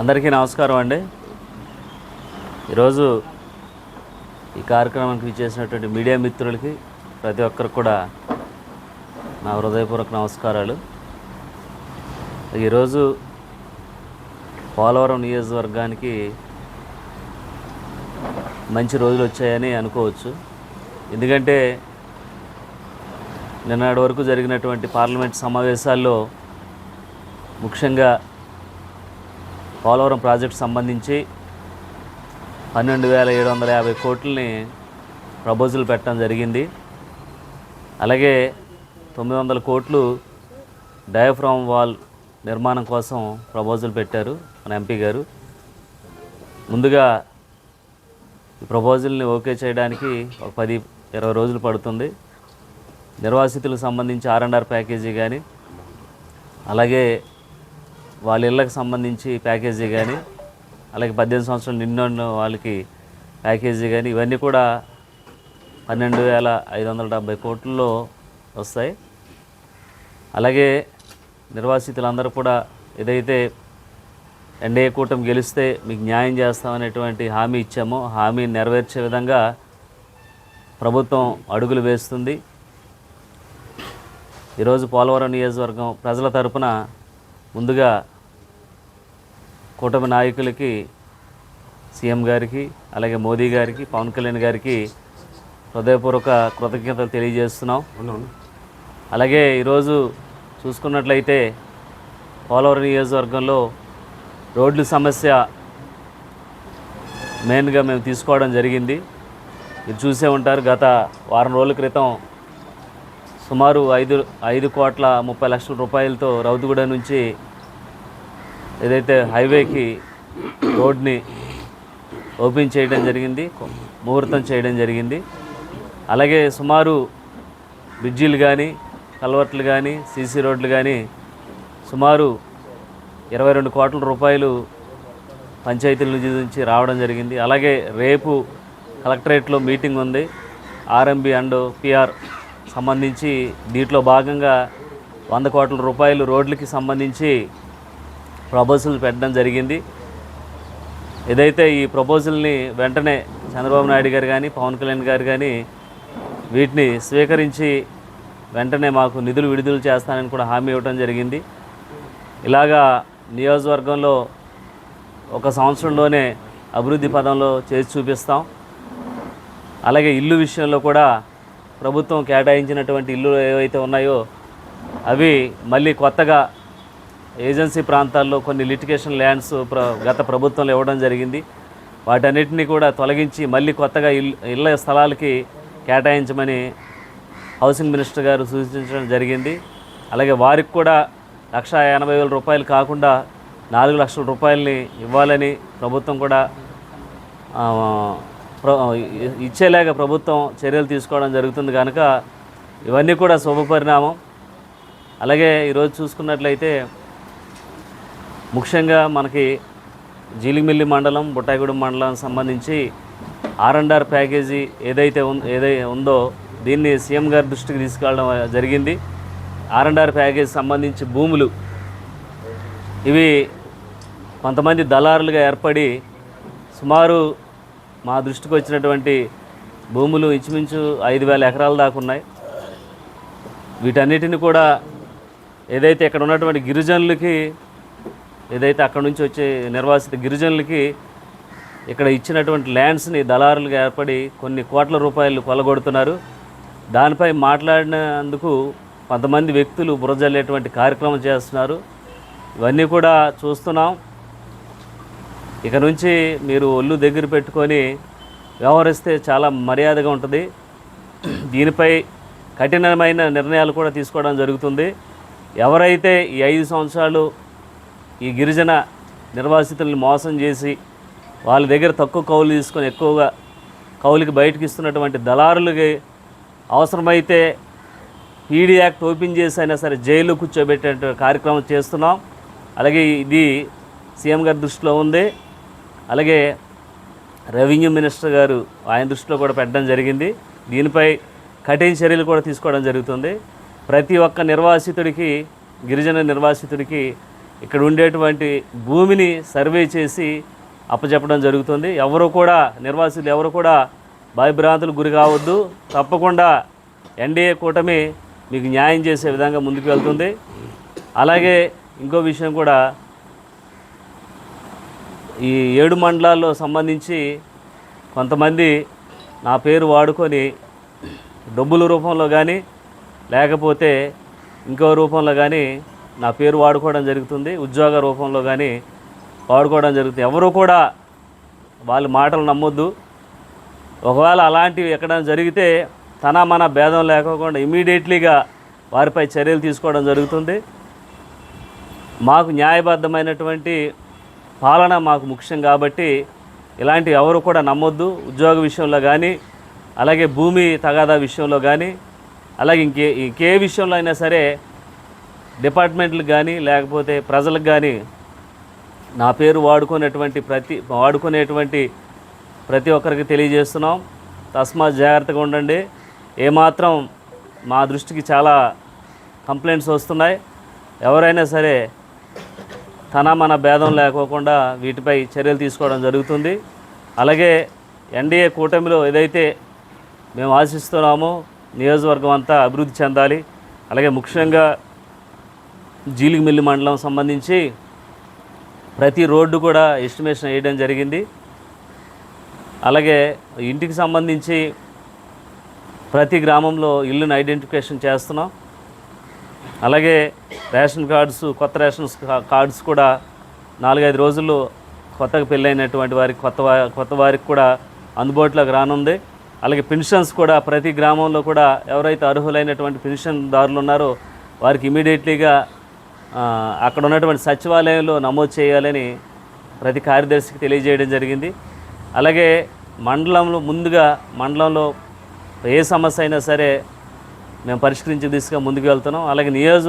అందరికీ నమస్కారం అండి. ఈరోజు ఈ కార్యక్రమానికి విచ్చేసినటువంటి మీడియా మిత్రులకి ప్రతి ఒక్కరికి కూడా నా హృదయపూర్వక నమస్కారాలు. ఈరోజు పోలవరం నియోజకవర్గానికి మంచి రోజులు వచ్చాయని అనుకోవచ్చు. ఎందుకంటే నిన్నటి వరకు జరిగినటువంటి పార్లమెంట్ సమావేశాల్లో ముఖ్యంగా పోలవరం ప్రాజెక్టు సంబంధించి పన్నెండు వేల ఏడు వందల యాభై కోట్లని ప్రపోజల్ పెట్టడం జరిగింది. అలాగే తొమ్మిది వందల కోట్లు డయాఫ్రామ్ వాల్ నిర్మాణం కోసం ప్రపోజల్ పెట్టారు మన ఎంపీ గారు. ముందుగా ఈ ప్రపోజల్ని ఓకే చేయడానికి ఒక పది ఇరవై రోజులు పడుతుంది. నిర్వాసితులకు సంబంధించి ఆర్ అండ్ ఆర్ ప్యాకేజీ కానీ అలాగే వాళ్ళ ఇళ్ళకి సంబంధించి ప్యాకేజీ కానీ అలాగే పద్దెనిమిది సంవత్సరాలు నిన్న వాళ్ళకి ప్యాకేజీ కానీ ఇవన్నీ కూడా పన్నెండు వేల ఐదు వందల డెబ్బై కోట్లలో వస్తాయి. అలాగే నిర్వాసితులందరూ కూడా ఏదైతే ఎన్డీఏ కూటమి గెలిస్తే మీకు న్యాయం చేస్తామనేటువంటి హామీ ఇచ్చామో హామీ నెరవేర్చే విధంగా ప్రభుత్వం అడుగులు వేస్తుంది. ఈరోజు పోలవరం నియోజకవర్గం ప్రజల తరపున ముందుగా కూటమి నాయకులకి సీఎం గారికి అలాగే మోదీ గారికి పవన్ కళ్యాణ్ గారికి హృదయపూర్వక కృతజ్ఞతలు తెలియజేస్తున్నాం. అలాగే ఈరోజు చూసుకున్నట్లయితే పోలవరం నియోజకవర్గంలో రోడ్ల సమస్య మెయిన్గా మేము తీసుకోవడం జరిగింది. మీరు చూసే ఉంటారు గత వారం రోజుల క్రితం సుమారు ఐదు ఐదు కోట్ల ముప్పై లక్షల రూపాయలతో రౌతుగూడ నుంచి ఏదైతే హైవేకి రోడ్ని ఓపెన్ చేయడం జరిగింది ముహూర్తం చేయడం జరిగింది. అలాగే సుమారు బ్రిడ్జీలు కానీ కల్వర్ట్లు కానీ సీసీ రోడ్లు కానీ సుమారు ఇరవై రెండు కోట్ల రూపాయలు పంచాయతీల నుంచి రావడం జరిగింది. అలాగే రేపు కలెక్టరేట్లో మీటింగ్ ఉంది. ఆర్ఎంబి అండ్ పిఆర్ సంబంధించి దీంట్లో భాగంగా వంద కోట్ల రూపాయలు రోడ్లకి సంబంధించి ప్రపోజల్ పెట్టడం జరిగింది. ఏదైతే ఈ ప్రపోజల్ని వెంటనే చంద్రబాబు నాయుడు గారు కానీ పవన్ కళ్యాణ్ గారు కానీ వీటిని స్వీకరించి వెంటనే మాకు నిధులు విడుదల చేస్తానని కూడా హామీ ఇవ్వడం జరిగింది. ఇలాగా నియోజకవర్గంలో ఒక సంవత్సరంలోనే అభివృద్ధి పదంలో చేసి చూపిస్తాం. అలాగే ఇల్లు విషయంలో కూడా ప్రభుత్వం కేటాయించినటువంటి ఇల్లు ఏవైతే ఉన్నాయో అవి మళ్ళీ కొత్తగా ఏజెన్సీ ప్రాంతాల్లో కొన్ని లిటికేషన్ ల్యాండ్స్ ప్ర గత ప్రభుత్వంలో ఇవ్వడం జరిగింది. వాటన్నిటిని కూడా తొలగించి మళ్ళీ కొత్తగా ఇల్ ఇళ్ళ స్థలాలకి కేటాయించమని హౌసింగ్ మినిస్టర్ గారు సూచించడం జరిగింది. అలాగే వారికి కూడా లక్ష ఎనభై వేల రూపాయలు కాకుండా నాలుగు లక్షల రూపాయలని ఇవ్వాలని ప్రభుత్వం కూడా ఇచ్చేలాగా ప్రభుత్వం చర్యలు తీసుకోవడం జరుగుతుంది కనుక ఇవన్నీ కూడా శుభపరిణామం అలాగే ఈరోజు చూసుకున్నట్లయితే ముఖ్యంగా మనకి జీలిమిల్లి మండలం బుట్టాయిగూడెం మండలం సంబంధించి ఆర్ఎండ్ఆర్ ప్యాకేజీ ఏదైతే ఉం ఏదైతే ఉందో దీన్ని సీఎం గారి దృష్టికి తీసుకెళ్ళడం జరిగింది. ఆర్ఎండ్ఆర్ ప్యాకేజీ సంబంధించి భూములు ఇవి కొంతమంది దళారులుగా ఏర్పడి సుమారు మా దృష్టికి వచ్చినటువంటి భూములు ఇంచుమించు ఐదు వేల ఎకరాల దాకా ఉన్నాయి. వీటన్నిటిని కూడా ఏదైతే ఇక్కడ ఉన్నటువంటి గిరిజనులకి ఏదైతే అక్కడ నుంచి వచ్చే నిర్వాసిత గిరిజనులకి ఇక్కడ ఇచ్చినటువంటి ల్యాండ్స్ని దళారులుగా ఏర్పడి కొన్ని కోట్ల రూపాయలు కొలగొడుతున్నారు. దానిపై మాట్లాడినందుకు కొంతమంది వ్యక్తులు బురజల్లేటువంటి కార్యక్రమం చేస్తున్నారు. ఇవన్నీ కూడా చూస్తున్నాం. ఇక నుంచి మీరు ఒళ్ళు దగ్గర పెట్టుకొని వ్యవహరిస్తే చాలా మర్యాదగా ఉంటుంది. దీనిపై కఠినమైన నిర్ణయాలు కూడా తీసుకోవడం జరుగుతుంది. ఎవరైతే ఈ ఐదు సంవత్సరాలు ఈ గిరిజన నిర్వాసితులను మోసం చేసి వాళ్ళ దగ్గర తక్కువ కౌలు తీసుకొని ఎక్కువగా కౌలుకి బయటకు ఇస్తున్నటువంటి దళారులకి అవసరమైతే పీడీ యాక్ట్ ఓపెన్ చేసి అయినా సరే జైల్లో కూర్చోబెట్టే కార్యక్రమం చేస్తున్నాం. అలాగే ఇది సీఎం గారి దృష్టిలో ఉంది. అలాగే రెవెన్యూ మినిస్టర్ గారు ఆయన దృష్టిలో కూడా పెట్టడం జరిగింది. దీనిపై కఠిన చర్యలు కూడా తీసుకోవడం జరుగుతుంది. ప్రతి ఒక్క నిర్వాసితుడికి గిరిజన నిర్వాసితుడికి ఇక్కడ ఉండేటువంటి భూమిని సర్వే చేసి అప్పచెప్పడం జరుగుతుంది. ఎవరు కూడా నిర్వాసితులు ఎవరు కూడా భయభ్రాంతులు గురి కావద్దు. తప్పకుండా ఎన్డీఏ కూటమి మీకు న్యాయం చేసే విధంగా ముందుకు వెళ్తుంది. అలాగే ఇంకో విషయం కూడా ఈ ఏడు మండలాల్లో సంబంధించి కొంతమంది నా పేరు వాడుకొని డబ్బుల రూపంలో కానీ లేకపోతే ఇంకో రూపంలో కానీ నా పేరు వాడుకోవడం జరుగుతుంది ఉద్యోగ రూపంలో కానీ వాడుకోవడం జరుగుతుంది. ఎవరు కూడా వాళ్ళ మాటలు నమ్మొద్దు. ఒకవేళ అలాంటివి ఎక్కడైనా జరిగితే తన మన భేదం లేకోకుండా ఇమీడియట్లీగా వారిపై చర్యలు తీసుకోవడం జరుగుతుంది. మాకు న్యాయబద్ధమైనటువంటి పాలన మాకు ముఖ్యం కాబట్టి ఇలాంటి ఎవరు కూడా నమ్మొద్దు. ఉద్యోగ విషయంలో కానీ అలాగే భూమి తగాదా విషయంలో కానీ అలాగే ఇంకే ఇంకే విషయంలో అయినా సరే డిపార్ట్మెంట్లకు కానీ లేకపోతే ప్రజలకు కానీ నా పేరు వాడుకునేటువంటి ప్రతి వాడుకునేటువంటి ప్రతి ఒక్కరికి తెలియజేస్తున్నాం. తస్మాత్ జాగ్రత్తగా ఉండండి. ఏమాత్రం మా దృష్టికి చాలా కంప్లైంట్స్ వస్తున్నాయి. ఎవరైనా సరే తన మన భేదం లేకోకుండా వీటిపై చర్యలు తీసుకోవడం జరుగుతుంది. అలాగే ఎన్డీఏ కూటమిలో ఏదైతే మేము ఆశిస్తున్నామో నియోజకవర్గం అంతా అభివృద్ధి చెందాలి. అలాగే ముఖ్యంగా జీలిగిమిల్లి మండలం సంబంధించి ప్రతి రోడ్డు కూడా ఎస్టిమేషన్ వేయడం జరిగింది. అలాగే ఇంటికి సంబంధించి ప్రతి గ్రామంలో ఇల్లుని ఐడెంటిఫికేషన్ చేస్తున్నాం. అలాగే రేషన్ కార్డ్స్ కొత్త రేషన్ కార్డ్స్ కూడా నాలుగైదు రోజుల్లో కొత్తగా పెళ్ళైనటువంటి వారికి కొత్త కొత్త వారికి కూడా అందుబాటులోకి రానుంది. అలాగే పెన్షన్స్ కూడా ప్రతి గ్రామంలో కూడా ఎవరైతే అర్హులైనటువంటి పెన్షన్దారులు ఉన్నారో వారికి ఇమీడియట్లీగా అక్కడ ఉన్నటువంటి సచివాలయంలో నమోదు చేయాలని ప్రతి కార్యదర్శికి తెలియజేయడం జరిగింది. అలాగే మండలంలో ముందుగా మండలంలో ఏ సమస్య అయినా సరే మేము పరిష్కరించే దిశగా ముందుకు వెళ్తున్నాం. అలాగే నియోజక